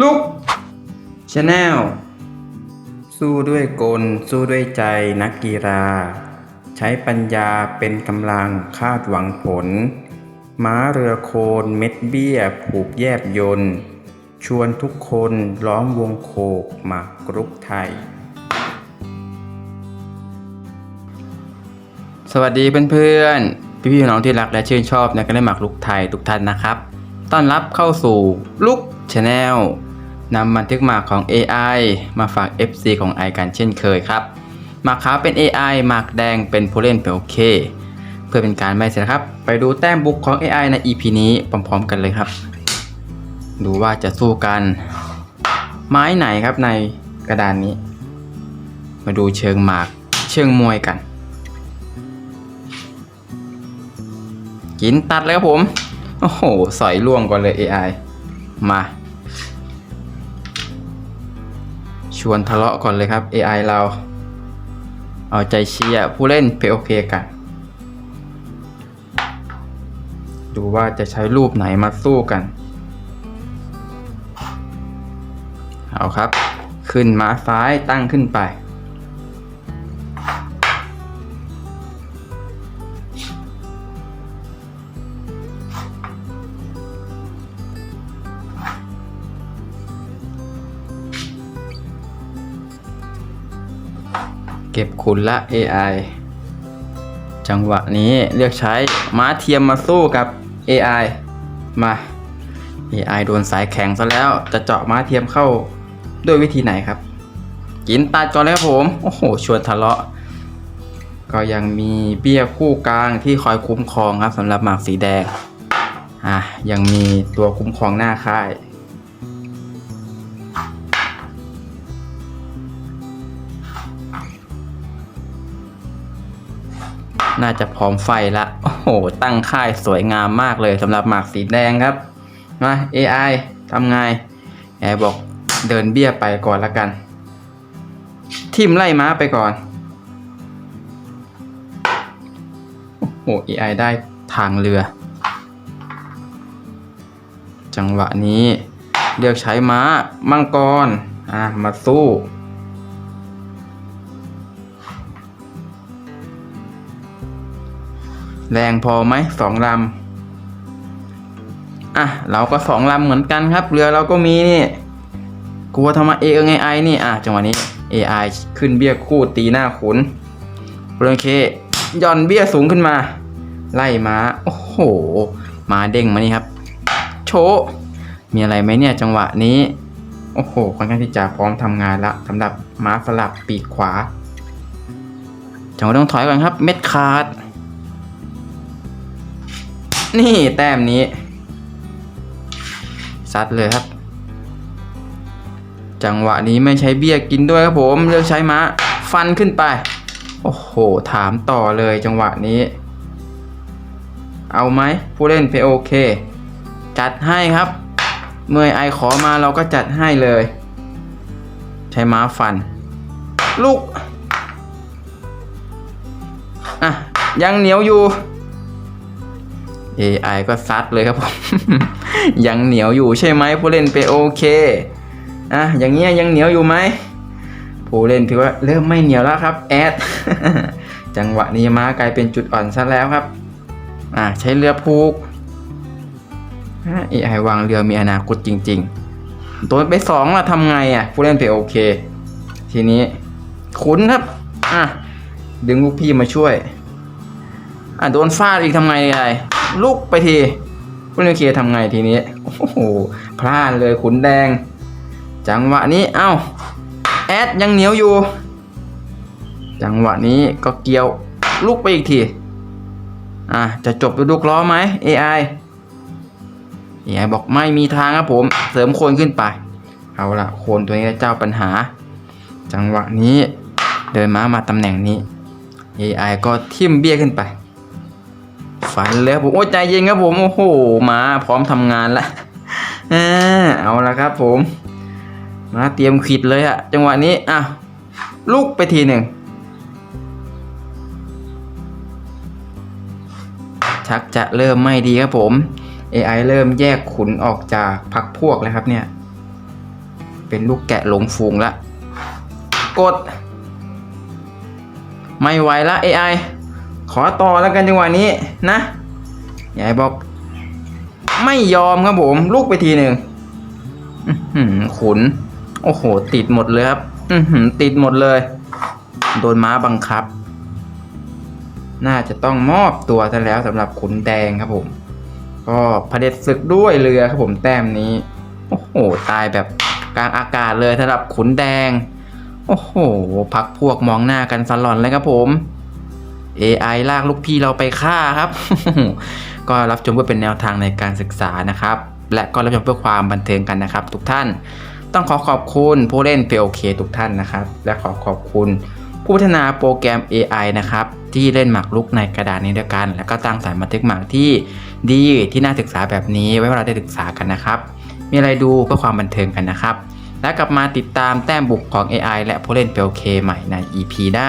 ลุกชาแนลสู้ด้วยกล สู้ด้วยใจนักกีฬา ใช้ปัญญาเป็นกำลังคาดหวังผล ม้าเรือโคนเม็ดเบี้ย ผูกแยบยนต์ชวนทุกคนล้อมวงโคกหมากกรุกไทย สวัสดีเพื่อนๆ พี่ๆน้องที่รักและชื่นชอบในการเล่นหมากรุกไทยทุกท่านนะครับ ต้อนรับเข้าสู่ลุก ชาแนลนำบันทึกหมากของ AI มาฝาก FC ของไอกันเช่นเคยครับ หมากขาวเป็น AI หมากแดงเป็นผู้เล่นเป็นโอเค เพื่อเป็นการไม่เสียครับ ไปดูแต้มบุกของ AI ใน EP นี้พร้อมๆกันเลยครับ ดูว่าจะสู้กัน ไม้ไหนครับในกระดานนี้ มาดูเชิงหมากเชิงมวยกัน กินตัดแล้วครับผม โอ้โห สอยล่วงก่อนเลย AI มา วนทะเลาะก่อนเลยครับ AI เรา เอาใจเชียร์ผู้เล่นเพโอเคกัน ดูว่าจะใช้รูปไหนมาสู้กัน เอาครับ ขึ้นมาซ้ายตั้งขึ้นไป ก็บขุนละ AI จังหวะนี้เลือกใช้ม้าเทียมมาสู้กับ AI มา AI โดนสายแข็งซะแล้วจะเจาะม้าเทียมเข้าด้วยวิธีไหนครับ กินตัดก่อนเลยครับผม โอ้โห ชวนทะเลาะ ก็ยังมีเบี้ยคู่กลางที่คอยคุ้มครองครับสำหรับหมากสีแดง อะ ยังมีตัวคุ้มครองหน้าค่าย น่าจะพร้อมไฟละ โอ้โห ตั้งค่ายสวยงามมากเลยสำหรับหมากสีแดงครับ มา AI ทำไง AI บอกเดินเบี้ยไปก่อนละกัน ทิมไล่ม้าไปก่อน โอ้โห AI ได้ทางเรือ จังหวะนี้เลือกใช้ม้ามังกร อะ มาสู้ แรงพอไหมสองลำอะเราก็สองลำเหมือนกันครับ เรือเราก็มีนี่กลัวทำไมเอเอไงไอนี่อะจังหวะนี้ AI ขึ้นเบี้ยคู่ตีหน้าขุนโอเคย่อนเบี้ยสูงขึ้นมา ไล่ม้าโอ้โหมาเด้งมานี่ครับ โชว์มีอะไรไหมเนี่ยจังหวะนี้โอ้โหค่อนข้างที่จะพร้อมทำงานละสำหรับม้าสลับปีกขวาจังหวะต้องถอยก่อนครับ เม็ดขาด นี่แต้มนี้ ซัดเลยครับ จังหวะนี้ไม่ใช้เบี้ยกินด้วยครับผม เลือกใช้ม้าฟันขึ้นไป โอ้โห ถามต่อเลยจังหวะนี้ เอาไหมผู้เล่นเพโอเค จัดให้ครับ เมื่อไอขอมาเราก็จัดให้เลย ใช้ม้าฟัน ลูก อะ ยังเหนียวอยู่ AI ก็ซัดเลยครับผม ยังเหนียวอยู่ใช่ไหมผู้เล่นไปโอเคอะอย่างเงี้ยยังเหนียวอยู่ไหมผู้เล่นถือว่าเริ่มไม่เหนียวแล้วครับแอดจังหวะนี้ม้ากลายเป็นจุดอ่อนซะแล้วครับอะใช้เรือผูกอ AI วางเรือมีอนาคตจริง ๆ ตัวไปสองล่ะทำไงอะผู้เล่นไปโอเค ทีนี้ขุนครับอะดึงลูกพี่มาช่วยอะโดนฟาดอีกทำไงไง ลุกไปทีคุณโอเคทำไงทีนี้ โอ้โห พลาดเลยขุนแดง จังหวะนี้ เอ้า แอดยังเหนียวอยู่ จังหวะนี้ก็เกี่ยวลุกไปอีกที อะ จะจบด้วยลูกล้อไหม AI AI บอกไม่มีทางครับผม เสริมโคนขึ้นไป เอาละโคนตัวนี้เจ้าปัญหา จังหวะนี้เดินม้ามาตำแหน่งนี้ AI ก็ทิ่มเบี้ยขึ้นไป ฝันเลยครับผมโอ้ใจเย็นครับผมโอ้โหมาพร้อมทำงานละเอาละครับผม มาเตรียมขิดเลยอะจังหวะนี้อะลุกไปทีหนึ่งชักจะเริ่มไม่ดีครับผม AI เริ่มแยกขุนออกจากพักพวกแล้วครับเนี่ย เป็นลูกแกะหลงฟูงละ กด ไม่ไหวละ AI ขอต่อแล้วกันจังหวะนี้นะยายบอก ไม่ยอมครับผม ลูกไปทีหนึ่งขุน โอ้โห ติดหมดเลยครับอืติดหมดเลย โดนม้าบังคับ น่าจะต้องมอบตัวซะแล้วสำหรับขุนแดงครับผม ก็เผด็จศึกด้วยเรือครับผมแต้มนี้ โอ้โห ตายแบบกลางอากาศเลยสำหรับขุนแดง โอ้โห พักพวกมองหน้ากันสลอนเลยครับผม AI ลากลูกพี่เราไปฆ่าครับ ก็รับชมเพื่อเป็นแนวทางในการศึกษานะครับ และก็รับชมเพื่อความบันเทิงกันนะครับ ทุกท่านต้องขอขอบคุณผู้เล่น POK ทุกท่านนะครับ และขอขอบคุณผู้พัฒนาโปรแกรม AI นะครับ ที่เล่นหมากรุกในกระดานนี้ด้วยกัน แล้วก็ตั้งสารบันทึกหมากที่ดีที่น่าศึกษาแบบนี้ไว้ให้เราได้ศึกษากันนะครับ มีอะไรดูเพื่อความบันเทิงกันนะครับ และกลับมาติดตามแต้มบุกของ AI และผู้เล่น POK ใหม่ใน EP หน้า